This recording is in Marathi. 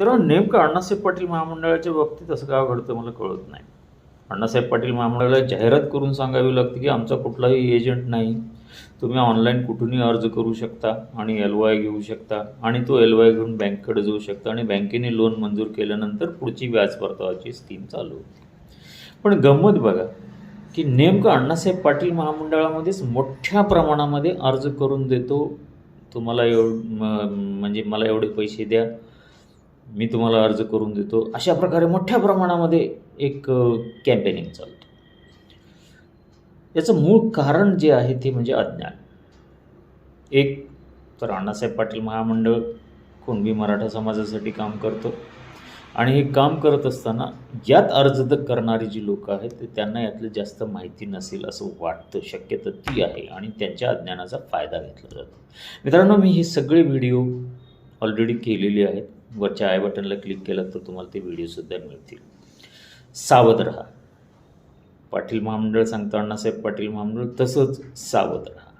तर नेमकं अण्णासाहेब पाटील महामंडळाच्या बाबतीत असं का घडतं मला कळत नाही. अण्णासाहेब पाटील महामंडळाला जाहिरात करून सांगावी लागते की आमचा कुठलाही एजंट नाही. तुम्ही ऑनलाईन कुठूनही अर्ज करू शकता आणि एल वाय घेऊ शकता आणि तो एल वाय घेऊन बँकेकडे जाऊ शकता आणि बँकेने लोन मंजूर केल्यानंतर पुढची व्याज परतावाची स्कीम चालू होते. पण गंमत बघा की नेमकं अण्णासाहेब पाटील महामंडळामध्येच मोठ्या प्रमाणामध्ये अर्ज करून देतो. तुम्हाला एव म्हणजे मला एवढे पैसे द्या. मी तुम्हाला अर्ज करून देतो. अशा प्रकारे मोठ्या प्रमाणामध्ये एक कॅम्पेनिंग चालतं. याचं मूळ कारण जे आहे ते म्हणजे अज्ञान. एक तर अण्णासाहेब पाटील महामंडळ कुणबी मराठा समाजासाठी काम करतं आणि हे काम करत असताना यात अर्ज करणारी जी लोकं आहेत ते त्यांना यातलं जास्त माहिती नसेल असं वाटतं. शक्यता ती आहे आणि त्यांच्या अज्ञानाचा फायदा घेतला जातो. मित्रांनो मी हे सगळे व्हिडिओ ऑलरेडी केलेले आहेत. वरच्या आय बटनला क्लिक केलं तर तुम्हाला ते व्हिडिओसुद्धा मिळतील. सावध राहा. पाटील महामंडळ सांगतो अण्णासाहेब पाटील महामंडळ तसंच सावध राहा.